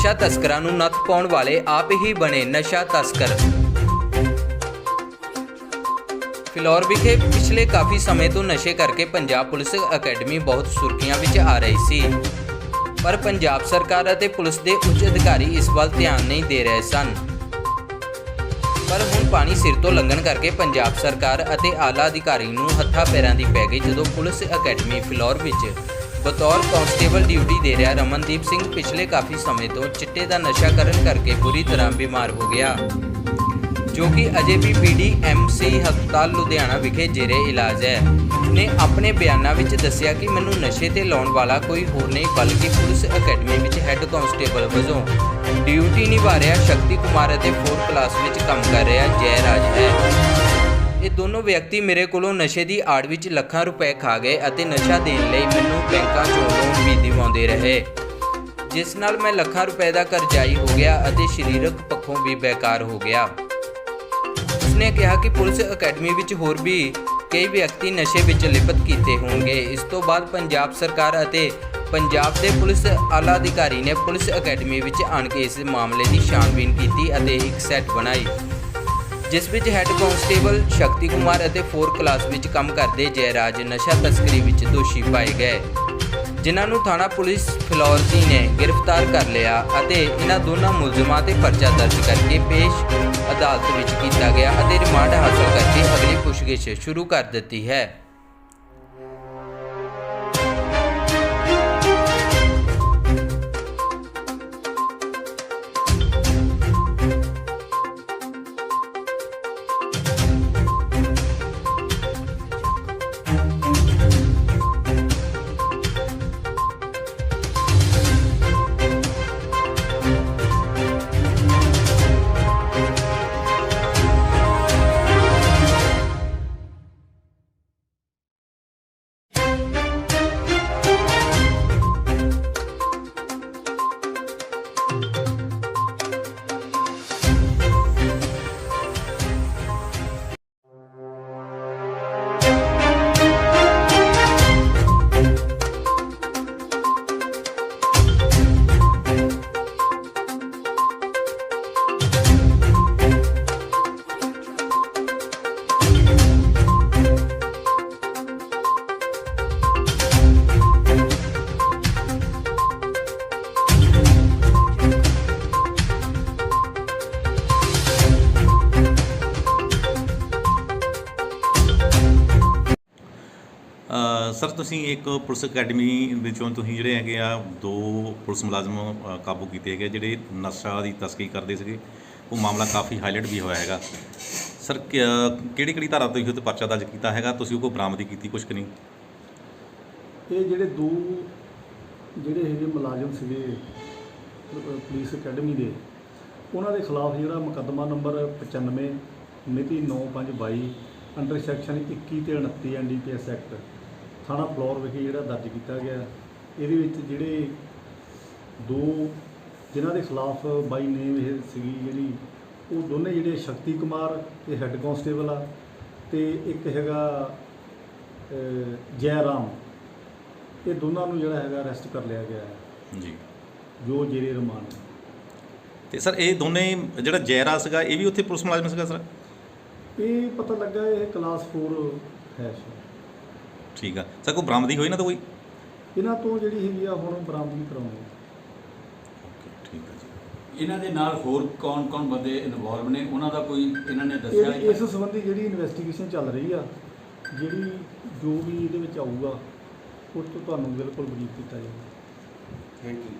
ਨਸ਼ਾ ਤਸਕਰਾਂ ਨੂੰ ਨੱਥ ਪਾਉਣ ਵਾਲੇ ਆਪ ਹੀ ਬਣੇ ਨਸ਼ਾ ਤਸਕਰ। ਫਿਲੌਰ ਵਿਖੇ ਪਿਛਲੇ ਕਾਫੀ ਸਮੇਂ ਤੋਂ ਨਸ਼ੇ ਕਰਕੇ ਪੰਜਾਬ ਪੁਲਿਸ ਅਕੈਡਮੀ ਬਹੁਤ ਸੁਰਖੀਆਂ ਵਿੱਚ ਆ ਰਹੀ ਸੀ। ਪਰ ਪੰਜਾਬ ਸਰਕਾਰ ਅਤੇ ਪੁਲਿਸ ਦੇ ਉੱਚ ਅਧਿਕਾਰੀ ਇਸ ਵੱਲ ਧਿਆਨ ਨਹੀਂ ਦੇ ਰਹੇ ਸਨ। ਪਰ ਹੁਣ ਪਾਣੀ ਸਿਰ ਤੋਂ ਲੰਘਣ ਕਰਕੇ ਪੰਜਾਬ ਸਰਕਾਰ ਅਤੇ ਆਲਾ ਅਧਿਕਾਰੀ ਨੂੰ ਹੱਥਾਂ ਪੈਰਾਂ ਦੀ ਪੈ ਗਈ ਜਦੋਂ ਪੁਲਿਸ ਅਕੈਡਮੀ ਫਿਲੌਰ ਵਿੱਚ ਬਤੌਰ ਕਾਂਸਟੇਬਲ ਡਿਊਟੀ ਦੇ ਰਿਹਾ ਰਮਨਦੀਪ ਸਿੰਘ ਪਿਛਲੇ ਕਾਫੀ ਸਮੇਂ ਤੋਂ ਚਿੱਟੇ ਦਾ ਨਸ਼ਾ ਕਰਨ ਕਰਕੇ ਬੁਰੀ ਤਰ੍ਹਾਂ ਬਿਮਾਰ ਹੋ ਗਿਆ। ਜੋ ਕਿ ਅਜੇ ਵੀ ਪੀਡੀਐਮਸੀ ਹਸਪਤਾਲ ਲੁਧਿਆਣਾ ਵਿਖੇ ਜੇਰੇ ਇਲਾਜ ਹੈ। ਨੇ ਆਪਣੇ ਬਿਆਨਾਂ ਵਿੱਚ ਦੱਸਿਆ ਕਿ ਮੈਨੂੰ ਨਸ਼ੇ ਤੇ ਲਾਉਣ ਵਾਲਾ ਕੋਈ ਹੋਰ ਨਹੀਂ, ਬਲਕਿ ਪੁਲਿਸ ਅਕੈਡਮੀ ਵਿੱਚ ਹੈੱਡ ਕਾਂਸਟੇਬਲ ਵਜੋਂ ਡਿਊਟੀ ਨਿਭਾ ਰਿਹਾ ਸ਼ਕਤੀ ਕੁਮਾਰ ਅਤੇ 4 ਕਲਾਸ ਵਿੱਚ ਕੰਮ ਕਰ ਰਿਹਾ ਜੈ ਰਾਜ ਹੈ। ਇਹ ਦੋਨੋਂ ਵਿਅਕਤੀ ਮੇਰੇ ਕੋਲੋਂ ਨਸ਼ੇ ਦੀ ਆੜ ਵਿੱਚ ਲੱਖਾਂ ਰੁਪਏ ਖਾ ਗਏ ਅਤੇ ਨਸ਼ਾ ਦੇਣ ਲਈ ਮੈਨੂੰ ਬੈਂਕਾਂ 'ਚੋਂ ਲੋਨ ਵੀ ਦਿਵਾਉਂਦੇ ਰਹੇ, ਜਿਸ ਨਾਲ ਮੈਂ ਲੱਖਾਂ ਰੁਪਏ ਦਾ ਕਰਜ਼ਾਈ ਹੋ ਗਿਆ ਅਤੇ ਸਰੀਰਕ ਪੱਖੋਂ ਵੀ ਬੇਕਾਰ ਹੋ ਗਿਆ। ਉਸਨੇ ਕਿਹਾ ਕਿ ਪੁਲਿਸ ਅਕੈਡਮੀ ਵਿੱਚ ਹੋਰ ਵੀ ਕਈ ਵਿਅਕਤੀ ਨਸ਼ੇ ਵਿੱਚ ਲਿਪਤ ਕੀਤੇ ਹੋਣਗੇ। ਇਸ ਤੋਂ ਬਾਅਦ ਪੰਜਾਬ ਸਰਕਾਰ ਅਤੇ ਪੰਜਾਬ ਦੇ ਪੁਲਿਸ ਆਲਾ ਅਧਿਕਾਰੀ ਨੇ ਪੁਲਿਸ ਅਕੈਡਮੀ ਵਿੱਚ ਆਣ ਕੇ ਇਸ ਮਾਮਲੇ ਦੀ ਛਾਣਬੀਨ ਕੀਤੀ ਅਤੇ ਇੱਕ ਸੈੱਟ ਬਣਾਈ। ਜਿਸ ਵਿੱਚ ਹੈੱਡ ਕਾਂਸਟੇਬਲ ਸ਼ਕਤੀ ਕੁਮਾਰ ਅਤੇ 4 ਕਲਾਸ ਵਿੱਚ ਕੰਮ ਕਰਦੇ ਜੈਰਾਜ ਨਸ਼ਾ ਤਸਕਰੀ ਵਿੱਚ ਦੋਸ਼ੀ ਪਾਏ ਗਏ। ਜਿਨ੍ਹਾਂ ਨੂੰ ਥਾਣਾ ਪੁਲਿਸ ਫਿਲੌਰ ਨੇ ਗ੍ਰਿਫਤਾਰ ਕਰ ਲਿਆ ਅਤੇ ਇਹਨਾਂ ਦੋਨਾਂ ਮੁਲਜ਼ਮਾਂ ਤੇ ਪਰਚਾ ਦਰਜ ਕਰਕੇ ਪੇਸ਼ ਅਦਾਲਤ ਵਿੱਚ ਕੀਤਾ ਗਿਆ ਅਤੇ ਰਿਮਾਂਡ ਹਾਸਲ ਕਰਕੇ ਅਗਲੀ ਪੁੱਛਗਿੱਛ ਸ਼ੁਰੂ ਕਰ ਦਿੱਤੀ ਹੈ। ਸਰ ਤੁਸੀਂ ਇੱਕ ਪੁਲਿਸ ਅਕੈਡਮੀ ਵਿੱਚੋਂ ਤੁਸੀਂ ਜਿਹੜੇ ਹੈਗੇ ਆ ਦੋ ਪੁਲਿਸ ਮੁਲਾਜ਼ਮ ਅ, ਕਾਬੂ ਕੀਤੇ ਹੈਗੇ ਜਿਹੜੇ ਨਸ਼ਾ ਦੀ ਤਸਕਰੀ ਕਰਦੇ ਸੀਗੇ। ਉਹ ਮਾਮਲਾ ਕਾਫੀ ਹਾਈਲਾਈਟ ਵੀ ਹੋਇਆ ਹੈਗਾ। ਸਰ ਕਿਹੜੀ ਕਿਹੜੀ ਧਾਰਾ ਤੁਸੀਂ ਉੱਤੇ ਪਰਚਾ ਦਰਜ ਕੀਤਾ ਹੈਗਾ? ਤੁਸੀਂ ਉਹ ਕੋ ਬਰਾਮਦੀ ਕੀਤੀ ਕੁਛ ਕਿ ਨਹੀਂ? ਇਹ ਜਿਹੜੇ ਦੋ ਜਿਹੜੇ ਹੈਗੇ ਮੁਲਾਜ਼ਮ ਸੀਗੇ ਅਹ ਪੁਲਿਸ ਅਕੈਡਮੀ ਦੇ ਉਹਨਾਂ ਦੇ ਖਿਲਾਫ ਜਿਹੜਾ ਮੁਕੱਦਮਾ ਨੰਬਰ 95 ਮਿਤੀ 9522 ਅੰਡਰ ਸੈਕਸ਼ਨ 21 ਤੇ 29 ਐਨਡੀਪੀਐਸ ਐਕਟ ਥਾਣਾ ਫਲੋਰ ਵਿਖੇ ਜਿਹੜਾ ਦਰਜ ਕੀਤਾ ਗਿਆ ਇਹਦੇ ਵਿੱਚ ਜਿਹੜੇ ਦੋ ਜਿਨ੍ਹਾਂ ਦੇ ਖਿਲਾਫ ਬਾਈ ਨੇਮ ਇਹ ਸੀਗੀ ਜਿਹੜੀ ਉਹ ਦੋਨੇ ਜਿਹੜੇ ਸ਼ਕਤੀ ਕੁਮਾਰ ਤੇ ਹੈੱਡ ਕਾਂਸਟੇਬਲ ਆ ਤੇ ਇੱਕ ਹੈਗਾ ਜੈ ਰਾਮ ਇਹ ਦੋਨਾਂ ਨੂੰ ਜਿਹੜਾ ਹੈਗਾ ਅਰੈਸਟ ਕਰ ਲਿਆ ਗਿਆ ਹੈ। ਜੀ। ਜੋ ਜੇਰੇ ਰਮਾਨ ਤੇ ਸਰ ਇਹ ਦੋਨੇ ਜਿਹੜਾ ਜੈਰਾ ਸੀਗਾ ਇਹ ਵੀ ਉੱਥੇ ਪੁਲਿਸ ਮੁਲਾਜ਼ਮ ਸੀਗਾ ਸਰ? ਇਹ ਪਤਾ ਲੱਗਾ ਇਹ ਕਲਾਸ 4 ਹੈ ਸ਼ਾਇਦ। ਠੀਕ ਆ। ਸਰ ਕੋਈ ਬਰਾਮਦੀ ਹੋਈ ਨਾ ਤਾਂ ਕੋਈ? ਇਹਨਾਂ ਤੋਂ ਜਿਹੜੀ ਹੈਗੀ ਆ ਹੁਣ ਬਰਾਮਦਗੀ ਕਰਾਉਣੀ। ਓਕੇ ਠੀਕ ਆ ਜੀ। ਇਹਨਾਂ ਦੇ ਨਾਲ ਹੋਰ ਕੌਣ-ਕੌਣ ਬੰਦੇ ਇਨਵੋਲਵ ਨੇ? ਉਹਨਾਂ ਦਾ ਕੋਈ ਇਹਨਾਂ ਨੇ ਦੱਸਿਆ ਇਹ ਇਸ ਸੰਬੰਧੀ ਜਿਹੜੀ ਇਨਵੈਸਟੀਗੇਸ਼ਨ ਚੱਲ ਰਹੀ ਆ ਜਿਹੜੀ ਜੋ ਵੀ ਇਹਦੇ ਵਿੱਚ ਆਊਗਾ ਉਹ ਤੋਂ ਤੁਹਾਨੂੰ ਬਿਲਕੁਲ ਬਰੀਫ ਕੀਤਾ ਜਾਊਗਾ। Thank you